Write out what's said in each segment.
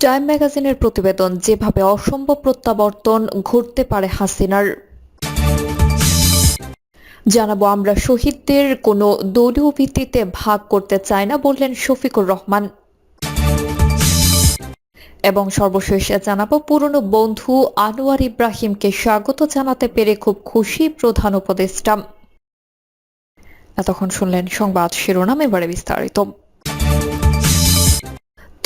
Time ম্যাগাজিনের প্রতিবেদন, যেভাবে অসম্ভব প্রত্যাবর্তন ঘটতে পারে হাসিনার। জানাব, আমরা শহীদদের কোনো দলীয় ভিত্তিতে ভাগ করতে চাই না বললেন শফিকুর রহমান। এবং সর্বশেষ জানাব, পুরনো বন্ধু আনোয়ার ইব্রাহিমকে স্বাগত জানাতে পেরে খুব খুশি প্রধান উপদেষ্টা। এতক্ষণ শুনলেন সংবাদ শিরোনাম, এবারে বিস্তারিত।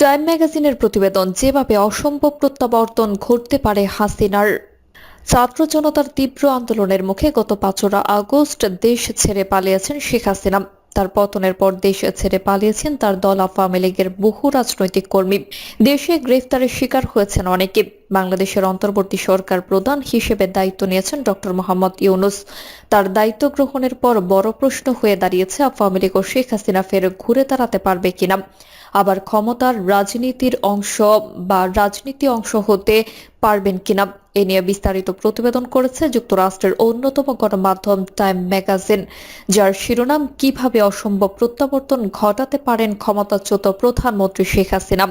টাইম ম্যাগাজিনের প্রতিবেদন, যেভাবে অসম্ভব প্রত্যাবর্তন ঘটতে পারে হাসিনার। ছাত্র জনতার তীব্র আন্দোলনের মুখে গত পাঁচরা আগস্ট দেশ ছেড়ে পালিয়েছেন শেখ হাসিনা। তার পতনের পর দেশ ছেড়ে পালিয়েছেন তার দল আওয়ামী লীগের বহু রাজনৈতিক কর্মী। দেশে গ্রেফতারের শিকার হয়েছেন অনেকে। বাংলাদেশের অন্তর্বর্তী সরকার প্রধান হিসেবে দায়িত্ব নিয়েছেন ডক্টর মোহাম্মদ ইউনুস। তার দায়িত্ব গ্রহণের পর বড় প্রশ্ন হয়ে দাঁড়িয়েছে আওয়ামী লীগ ও শেখ হাসিনা ফের ঘুরে দাঁড়াতে পারবে কিনা। আবার ক্ষমতার রাজনীতির অংশ বা রাজনীতি অংশ হতে পারবেন কিনা এ নিয়ে বিস্তারিত প্রতিবেদন করেছে যুক্তরাষ্ট্রের অন্যতম গণমাধ্যম টাইম ম্যাগাজিন, যার শিরোনাম কীভাবে অসম্ভব প্রত্যাবর্তন ঘটাতে পারেন ক্ষমতাচ্যুত প্রধানমন্ত্রী শেখ হাসিনা?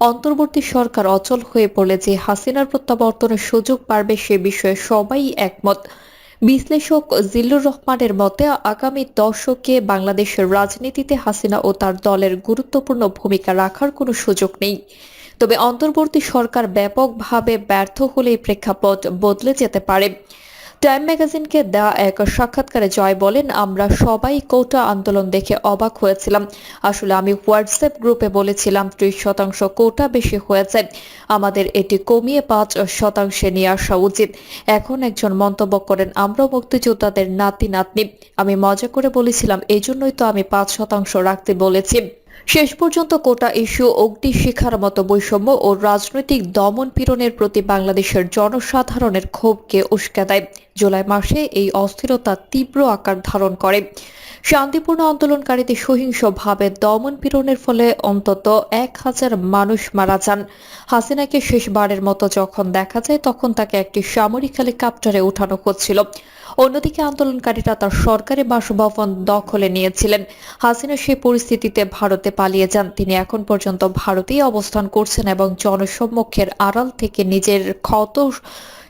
অন্তর্বর্তী সরকার অচল হয়ে পড়লে যে হাসিনার প্রত্যাবর্তনের সুযোগ পারবে সে বিষয়ে সবাই একমত। বিশ্লেষক জিল্লুর রহমানের মতে, আগামী দশকে বাংলাদেশের রাজনীতিতে হাসিনা ও তার দলের গুরুত্বপূর্ণ ভূমিকা রাখার কোনো সুযোগ নেই। তবে অন্তর্বর্তী সরকার ব্যাপকভাবে ব্যর্থ হলে প্রেক্ষাপট বদলে যেতে পারে। টাইম ম্যাগাজিনকে দেওয়া এক সাক্ষাৎকারে জয় বলেন, আমরা সবাই কোটা আন্দোলন দেখে অবাক হয়েছিলাম। আসলে আমি হোয়াটসঅ্যাপ গ্রুপে বলেছিলাম, ত্রিশ শতাংশ কোটা বেশি হয়েছে। আমাদের এটি কমিয়ে পাঁচ শতাংশে নিয়ে আসা উচিত। এখন একজন মন্তব্য করেন, আমরা মুক্তিযোদ্ধাদের নাতি নাতনি আমি মজা করে বলেছিলাম, এজন্যই তো আমি পাঁচ শতাংশ রাখতে বলেছি। শেষ পর্যন্ত কোটা ইস্যু, অগ্নিশিখার মতো বৈষম্য ও রাজনৈতিক দমন পীড়নের প্রতি বাংলাদেশের জনসাধারণের ক্ষোভকে উস্কে দেয়। জুলাই মাসে এই অস্থিরতা তীব্র আকার ধারণ করে। শান্তিপূর্ণ আন্দোলনকারীদের সহিংসভাবে দমন পীড়নের ফলে অন্তত এক হাজার মানুষ মারা যান। হাসিনাকে শেষবারের মতো যখন দেখা যায়, তখন তাকে একটি সামরিক হেলিকপ্টারে উঠানো হচ্ছিল। অন্যদিকে আন্দোলনকারীরা তার সরকারি বাসভবন দখলে নিয়েছিলেন। হাসিনা সেই পরিস্থিতিতে ভারতে পালিয়ে যান। তিনি এখন পর্যন্ত ভারতেই অবস্থান করছেন এবং জনসম্মুখের আড়াল থেকে নিজের ক্ষত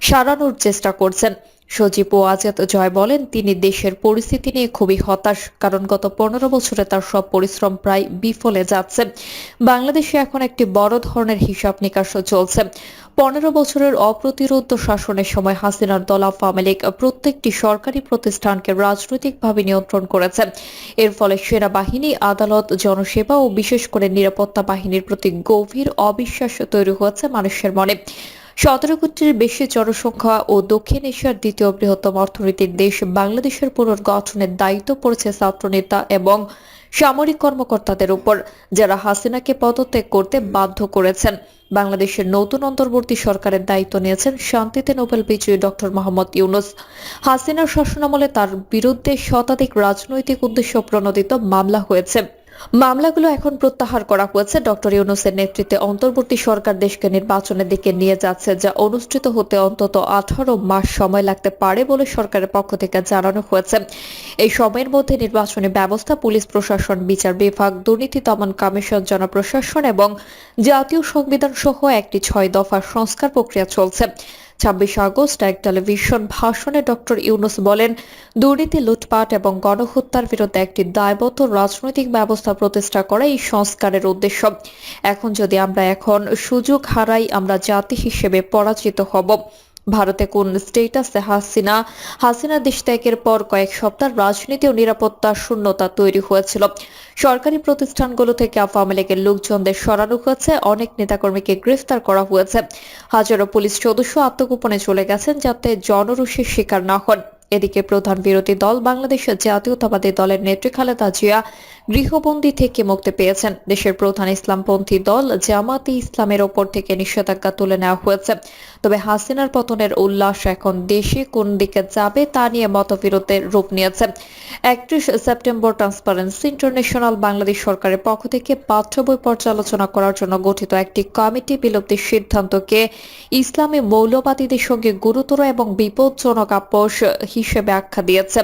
সারানোর চেষ্টা করছেন। সজীব ওয়াজেদ জয় বলেন, তিনি দেশের পরিস্থিতি নিয়ে খুবই হতাশ, কারণ গত পনেরো বছরে তার সব পরিশ্রম প্রায় বিফলে যাচ্ছে। বাংলাদেশে এখন একটি বড় ধরনের হিসাব নিকাশও চলছে। পনেরো বছরের অপ্রতিরোধ শাসনের সময় হাসিনার দল আওয়ামী লীগ প্রত্যেকটি সরকারি প্রতিষ্ঠানকে রাজনৈতিকভাবে নিয়ন্ত্রণ করেছে। এর ফলে সেনাবাহিনী, আদালত, জনসেবা ও বিশেষ করে নিরাপত্তা বাহিনীর প্রতি গভীর অবিশ্বাস তৈরি হয়েছে মানুষের মনে। সতেরো কোটির বেশি জনসংখ্যা ও দক্ষিণ এশিয়ার দ্বিতীয় বৃহত্তম অর্থনৈতিক দেশ বাংলাদেশের পুনর্গঠনের দায়িত্ব পড়েছে ছাত্রনেতা এবং সামরিক কর্মকর্তাদের উপর, যারা হাসিনাকে পদত্যাগ করতে বাধ্য করেছেন। বাংলাদেশের নতুন অন্তর্বর্তী সরকারের দায়িত্ব নিয়েছেন শান্তিতে নোবেল বিজয়ী ডক্টর মোহাম্মদ ইউনুস। হাসিনার শাসনামলে তার বিরুদ্ধে শতাধিক রাজনৈতিক উদ্দেশ্য প্রণোদিত মামলা হয়েছে। মামলাগুলো এখন প্রত্যাহার করা হয়েছে। ডক্টর ইউনুসের নেতৃত্বে অন্তর্বর্তী সরকার দেশকে নির্বাচনের দিকে নিয়ে যাচ্ছে, যা অনুষ্ঠিত হতে অন্তত আঠারো মাস সময় লাগতে পারে বলে সরকারের পক্ষ থেকে জানানো হয়েছে। এই সময়ের মধ্যে নির্বাচনী ব্যবস্থা, পুলিশ প্রশাসন, বিচার বিভাগ, দুর্নীতি দমন কমিশন, জনপ্রশাসন এবং জাতীয় সংবিধান সহ একটি ছয় দফা সংস্কার প্রক্রিয়া চলছে। ছাব্বিশে আগস্ট এক টেলিভিশন ভাষণে ডক্টর ইউনুস বলেন, দুর্নীতি, লুটপাট এবং গণহত্যার বিরুদ্ধে একটি দায়বদ্ধ রাজনৈতিক ব্যবস্থা প্রতিষ্ঠা করা এই সংস্কারের উদ্দেশ্য। এখন যদি আমরা এখন সুযোগ হারাই, আমরা জাতি হিসেবে পরাজিত হব। ভারতে কোন স্টেটাসে হাসিনা? হাসিনা দেশ ত্যাগের পর কয়েক সপ্তাহ রাজনীতি ও নিরাপত্তা শূন্যতা তৈরি হয়েছিল। সরকারি প্রতিষ্ঠানগুলো থেকে আওয়ামী লীগের লোকজনদের সরানো হয়েছে। অনেক নেতাকর্মীকে গ্রেফতার করা হয়েছে। হাজারো পুলিশ সদস্য আত্মগোপনে চলে গেছেন যাতে জনরোষের শিকার না হন। এদিকে প্রধান বিরোধী দল বাংলাদেশের জাতীয়তাবাদী দলের নেত্রী খালেদা জিয়া গৃহবন্দী থেকে মুক্তি পেয়েছেন। দেশের প্রধান ইসলামপন্থী দল জামাতে ইসলামের ওপর থেকে নিষেধাজ্ঞা তুলে নেওয়া হয়েছে। তবে হাসিনার পতনের উল্লাস এখন দেশে কোন দিকে যাবে তা নিয়ে মতবিরোধের রূপ নিয়েছে। একত্রিশ সেপ্টেম্বর ট্রান্সপারেন্সি ইন্টারন্যাশনাল বাংলাদেশ সরকারের পক্ষ থেকে পাঠ্য বই পর্যালোচনা করার জন্য গঠিত একটি কমিটি বিলুপ্তির সিদ্ধান্তকে ইসলামী মৌলবাদীদের সঙ্গে গুরুতর এবং বিপজ্জনক আপোষ হিসেবে আখ্যা দিয়েছে।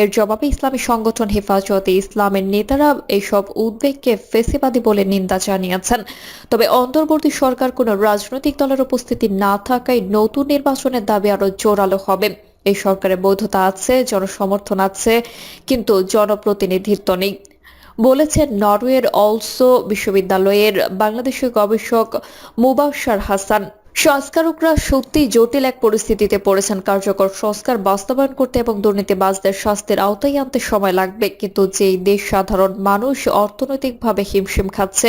এর জবাবে ইসলামী সংগঠন হেফাজতে ইসলামের নেতারা এইসব উদ্বেগকে ফেসিবাদী বলে নিন্দা জানিয়েছেন। তবে অন্তর্বর্তী সরকার কোনো রাজনৈতিক দলের উপস্থিতি না থাকায় নতুন নির্বাচনের দাবি আরও জোরালো হবে। এই সরকারের বৈধতা আছে, জনসমর্থন আছে, কিন্তু জনপ্রতিনিধিত্ব নেই। বলেছেন নরওয়ের অলসো বিশ্ববিদ্যালয়ের বাংলাদেশের গবেষক মুবাশার হাসান। সংস্কারকরা সত্যি জটিল এক পরিস্থিতিতে পড়েছেন। কার্যকর সংস্কার বাস্তবায়ন করতে এবং দুর্নীতিবাজদের শাস্তির আওতায় আনতে সময় লাগবে। কিন্তু যেই দেশ সাধারণ মানুষ অর্থনৈতিকভাবে হিমশিম খাচ্ছে,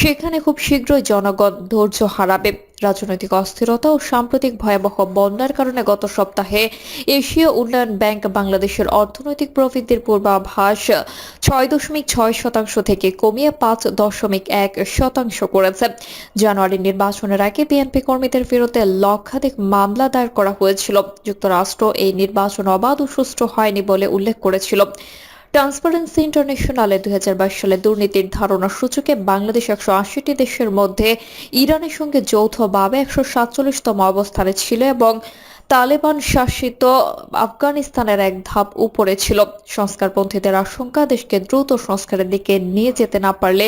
সেখানে খুব শীঘ্রই জনগণ ধৈর্য হারাবে। রাজনৈতিক অস্থিরতা ও সাম্প্রতিক ভয়াবহ বন্যার কারণে গত সপ্তাহে এশীয় উন্নয়ন ব্যাংক বাংলাদেশের অর্থনৈতিক প্রবৃদ্ধির পূর্বাভাস ছয় দশমিক ছয় শতাংশ থেকে কমিয়ে পাঁচ দশমিক এক শতাংশ করেছে। জানুয়ারি নির্বাচনের আগে বিএনপি কর্মীদের বিরুদ্ধে লক্ষাধিক মামলা দায়ের করা হয়েছিল। যুক্তরাষ্ট্র এই নির্বাচন অবাধ ও সুষ্ঠু হয়নি বলে উল্লেখ করেছিল। ট্রান্সপারেন্সি ইন্টারন্যাশনালে দুই সালে দুর্নীতির ধারণা সূচকে বাংলাদেশ একশো আশিটি দেশের মধ্যে ইরানের সঙ্গে যৌথভাবে একশো সাতচল্লিশতম অবস্থানে ছিল এবং তালেবান শাসিত আফগানিস্তানের এক ধাপ উপরে ছিল। সংস্কারপন্থীদের আশঙ্কা, দেশকে দ্রুত সংস্কারের দিকে নিয়ে যেতে না পারলে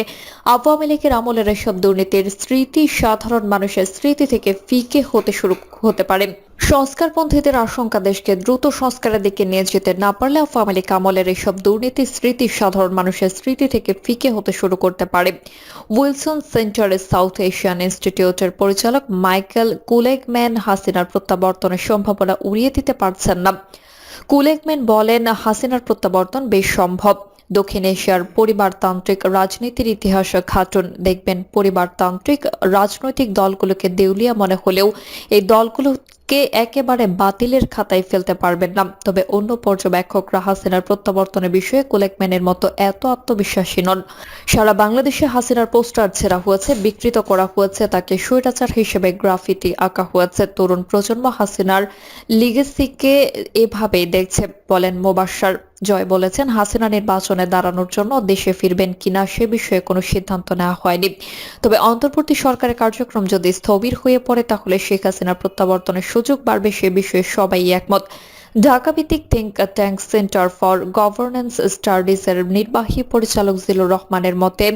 আওয়ামী লীগের আমলের এসব দুর্নীতির স্মৃতি সাধারণ মানুষের স্মৃতি থেকে ফিকে হতে শুরু হতে পারে। সংস্কারপন্থীদের আশঙ্কা দেশকে দ্রুত সংস্কারের দিকে নিয়ে যেতে না পারলে আওয়ামী লীগ আমলের দুর্নীতি, স্মৃতি সাধারণ মানুষের স্মৃতি থেকে ফিকে হতে শুরু করতে পারে। উইলসন সেন্টারের সাউথ এশিয়ান ইনস্টিটিউটের পরিচালক মাইকেল কুলেগম্যান হাসিনার প্রত্যাবর্তনের সম্ভাবনা উড়িয়ে দিতে পারছেন না। কুলেগম্যান বলেন, হাসিনার প্রত্যাবর্তন বেশ সম্ভব। দক্ষিণ এশিয়ার পরিবারতান্ত্রিক রাজনীতির ইতিহাস খাটুন। দেখবেন, পরিবারতান্ত্রিক রাজনৈতিক দলগুলোকে দেউলিয়া মনে হলেও এই দলগুলোকে একেবারে বাতিলের খাতায় ফেলতে পারবেন না। তবে অন্য পর্যবেক্ষকরা হাসিনার প্রত্যাবর্তনের বিষয়ে কুলেকম্যানের মতো এত আত্মবিশ্বাসী নন। সারা বাংলাদেশে হাসিনার পোস্টার ছেঁড়া হয়েছে, বিকৃত করা হয়েছে, তাকে স্বৈরাচার হিসেবে গ্রাফিটি আঁকা হয়েছে। তরুণ প্রজন্ম হাসিনার লিগেসিকে এভাবেই দেখছে, বলেন মোবাশ্সার জয় বলেছেন, হাসিনা নির্বাচনে দাঁড়ানোর জন্য দেশে ফিরবেন কিনা সে বিষয়ে কোনো সিদ্ধান্ত নেওয়া হয়নি। তবে অন্তর্বর্তী সরকারের কার্যক্রম যদি স্থবির হয়ে পড়ে, তাহলে শেখ হাসিনার প্রত্যাবর্তনের সুযোগ বাড়বে সে বিষয়ে সবাই একমত। ঢাকা ভিত্তিক think tank centre for governance স্টাডিজের নির্বাহী পরিচালক জিলুর রহমানের মতে,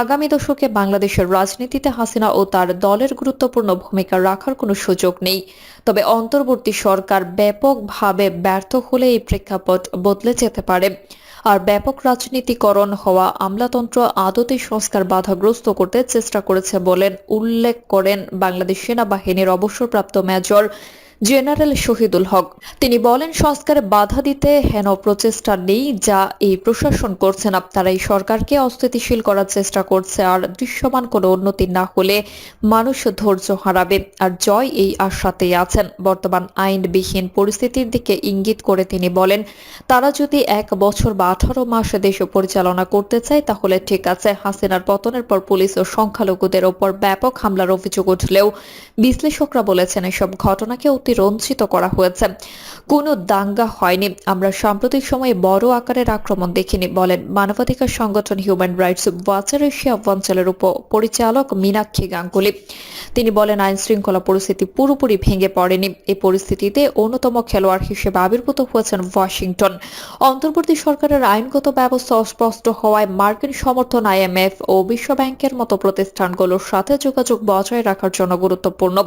আগামী দশকে বাংলাদেশের রাজনীতিতে হাসিনা ও তার দলের গুরুত্বপূর্ণ ভূমিকা রাখার কোনো সুযোগ নেই। তবে অন্তর্বর্তী সরকার ব্যাপকভাবে ব্যর্থ হলে এই প্রেক্ষাপট বদলে যেতে পারে। আর ব্যাপক রাজনীতিকরণ হওয়া আমলাতন্ত্র আদতে সংস্কার বাধাগ্রস্ত করতে চেষ্টা করেছে বলেন উল্লেখ করেন বাংলাদেশ সেনাবাহিনীর অবসরপ্রাপ্ত মেজর জেনারেল শহীদুল হক। তিনি বলেন, সংস্কারে বাধা দিতে হেন প্রচেষ্টা নেই, যা এই প্রশাসন করছে না। তারা সরকারকে অস্থিতিশীল করার চেষ্টা করছে, আর দৃশ্যমান কোনো উন্নতি না হলে মানুষ ধৈর্য হারাবে। আর জয় এই আশাতেই আছেন। বর্তমান আইনবিহীন পরিস্থিতির দিকে ইঙ্গিত করে তিনি বলেন, তারা যদি এক বছর বা আঠারো মাস দেশ পরিচালনা করতে চায়, তাহলে ঠিক আছে। হাসিনার পতনের পর পুলিশ ও সংখ্যালঘুদের ওপর ব্যাপক হামলার অভিযোগ উঠলেও বিশ্লেষকরা বলেছেন, এসব ঘটনাকে অতিরঞ্জিত করা হয়েছে। কোনো দাঙ্গা হয়নি। আমরা সাম্প্রতিক সময়ে বড় আকারের আক্রমণ দেখিনি, বলেন মানবাধিকার সংগঠন হিউম্যান রাইটস ওয়াচের এশিয়া অঞ্চলের উপ পরিচালক মীনাক্ষী গাঙ্গুলি। তিনি বলেন আইন শৃঙ্খলা পরিস্থিতি পুরোপুরি ভেঙে পড়েনি। এই পরিস্থিতিতে অন্যতম খেলোয়াড় হিসেবে আবির্ভূত হয়েছেন ওয়াশিংটন। অন্তর্বর্তী সরকারের আইনগত ব্যবস্থা অস্পষ্ট হওয়ায় মার্কিন সমর্থন আইএমএফ ও বিশ্ব ব্যাংকের মতো প্রতিষ্ঠানগুলোর সাথে যোগাযোগ বজায় রাখার জন্য গুরুত্বপূর্ণ।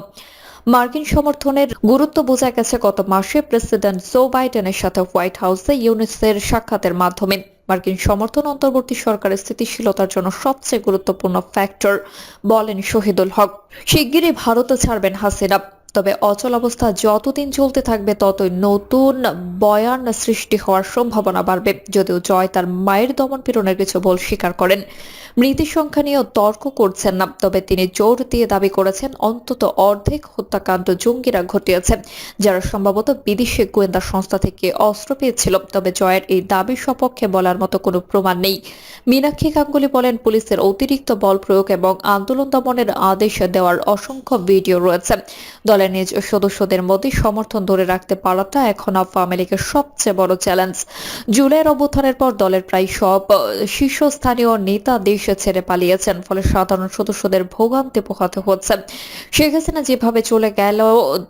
মার্কিন সমর্থনের গুরুত্ব বোঝা গেছে গত মাসে প্রেসিডেন্ট জো বাইডেনের সাথে হোয়াইট হাউসে ইউনিসের সাক্ষাতের মাধ্যমে। মার্কিন সমর্থন অন্তর্বর্তী সরকারের স্থিতিশীলতার জন্য সবচেয়ে গুরুত্বপূর্ণ ফ্যাক্টর বলেন শহীদুল হক। শিগগিরই ভারতে ছাড়বেন হাসিনা। তবে অচল অবস্থা যতদিন চলতে থাকবে, ততই নতুন বয়ান সৃষ্টি হওয়ার সম্ভাবনা বাড়বে। যদিও জয় তার মায়ের দমন পীড়নের কিছু বল স্বীকার করেন। মৃতের সংখ্যা নিয়েও তর্ক করছেন না, তবে তিনি জোর দিয়ে দাবি করেছেন, অন্তত অর্ধেক হত্যাকাণ্ড জঙ্গিরা ঘটিয়েছে, যারা সম্ভবত বিদেশি গোয়েন্দা সংস্থা থেকে অস্ত্র পেয়েছিল, তবে জয়ের এই দাবির সপক্ষে বলার মতো কোনো প্রমাণ নেই। মীনাক্ষী গাঙ্গুলি বলেন, পুলিশের অতিরিক্ত বল প্রয়োগ এবং আন্দোলন দমনের আদেশ দেওয়ার অসংখ্য ভিডিও রয়েছে। দলের নিজ সদস্যদের মধ্যে সমর্থন ধরে রাখতে পারাটা এখন আওয়ামী লীগের সবচেয়ে বড় চ্যালেঞ্জ জুলাইয়ের অভ্যুত্থানের পর দলের প্রায় সব শীর্ষস্থানীয় নেতা দেশ দেশে ছেড়ে পালিয়েছেন, ফলে সাধারণ সদস্যদের ভোগান্তি পোহাতে হচ্ছে। শেখ হাসিনা যেভাবে চলে গেল,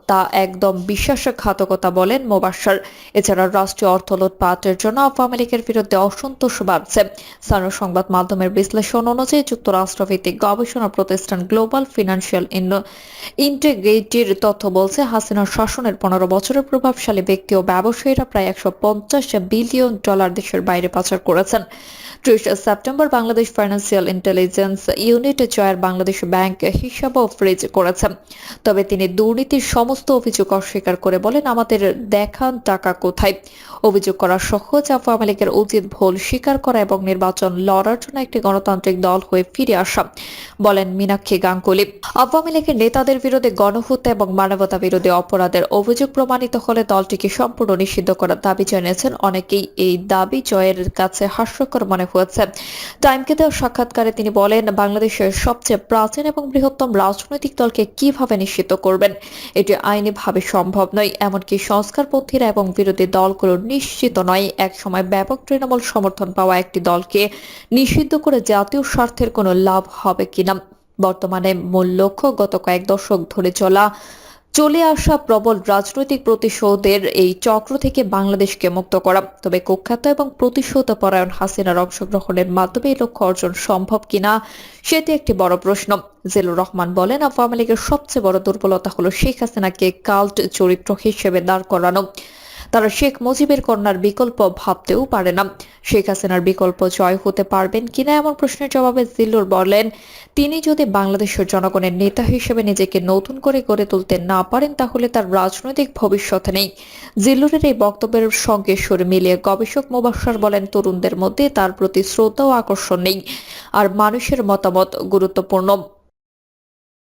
তা একদম বিশ্বাসঘাতকতা বলেন মোবাশ্বর এছাড়া রাষ্ট্রীয় অর্থ লুটপাটের জন্য আওয়ামী লীগের বিরুদ্ধে অসন্তোষ বাড়ছে। স্থানীয় সংবাদ মাধ্যমের বিশ্লেষণ অনুযায়ী যুক্তরাষ্ট্রভিত্তিক গবেষণা প্রতিষ্ঠান গ্লোবাল ফিনান্সিয়াল ইন্টিগ্রেটির তথ্য বলছে, হাসিনার শাসনের পনেরো বছরের প্রভাবশালী ব্যক্তি ও ব্যবসায়ীরা প্রায় একশো পঞ্চাশ বিলিয়ন ডলার দেশের বাইরে পাচার করেছেন। ত্রিশ September Bangladesh financial intelligence unit জয়ের বাংলাদেশ ব্যাংক হিসাবও ফ্রিজ করেছে। তবে তিনি দুর্নীতির সমস্ত অভিযোগ অস্বীকার করে বলেন, আমাদের দেখান টাকা কোথায়? অভিযোগ করা সহজ আওয়ামী লীগের উচিত ভুল স্বীকার করা এবং নির্বাচন লড়ার জন্য একটি গণতান্ত্রিক দল হয়ে ফিরে আসা, বলেন মীনাক্ষী গাঙ্গুলি। আওয়ামী লীগের নেতাদের বিরুদ্ধে গণহত্যা এবং মানবতা বিরোধী অপরাধের অভিযোগ প্রমাণিত হলে দলটিকে সম্পূর্ণ নিষিদ্ধ করার দাবি জানিয়েছেন। অনেকেই এই দাবি জয়ের কাছে হাস্যকর মনে হয়েছে। টাইমকে দেওয়া সাক্ষাৎকারে তিনি বলেন, বাংলাদেশের সবচেয়ে প্রাচীন এবং বৃহত্তম রাজনৈতিক দলকে কীভাবে নিষিদ্ধ করবেন? এটি আইনিভাবে সম্ভব নয়, এমনকি সংস্কারপন্থীরা এবং বিরোধী দলগুলো নিশ্চিত নয়। একসময় ব্যাপক তৃণমূল সমর্থন পাওয়া একটি দলকে নিষিদ্ধ করে জাতীয় স্বার্থের কোনো লাভ হবে কিনা? বর্তমানে মূল লক্ষ্য গত কয়েক দশক ধরে চলা চলে আসা প্রবল রাজনৈতিক প্রতিশোধের এই চক্র থেকে বাংলাদেশকে মুক্ত করা। তবে কুখ্যাত এবং প্রতিশোধ পরায়ণ হাসিনার অংশগ্রহণের মাধ্যমে এই লক্ষ্য অর্জন সম্ভব কিনা, সেটি একটি বড় প্রশ্ন। জেলুর রহমান বলেন, আওয়ামী লীগের সবচেয়ে বড় দুর্বলতা হলো শেখ হাসিনাকে কাল্ট চরিত্র হিসেবে দাঁড় করানো। তারা শেখ মুজিবের কন্যার বিকল্প ভাবতেও পারে না। শেখ হাসিনার বিকল্প জয় হতে পারবেন কিনা এমন প্রশ্নের জবাবে জিল্লুর বলেন তিনি যদি বাংলাদেশের জনগণের নেতা হিসেবে নিজেকে নতুন করে গড়ে তুলতে না পারেন, তাহলে তার রাজনৈতিক ভবিষ্যৎ নেই। জিল্লুরের এই বক্তব্যের সঙ্গে সুর মিলিয়ে গবেষক মোবাশ্বর বলেন, তরুণদের মধ্যে তার প্রতি শ্রদ্ধা ও আকর্ষণ নেই, আর মানুষের মতামত গুরুত্বপূর্ণ।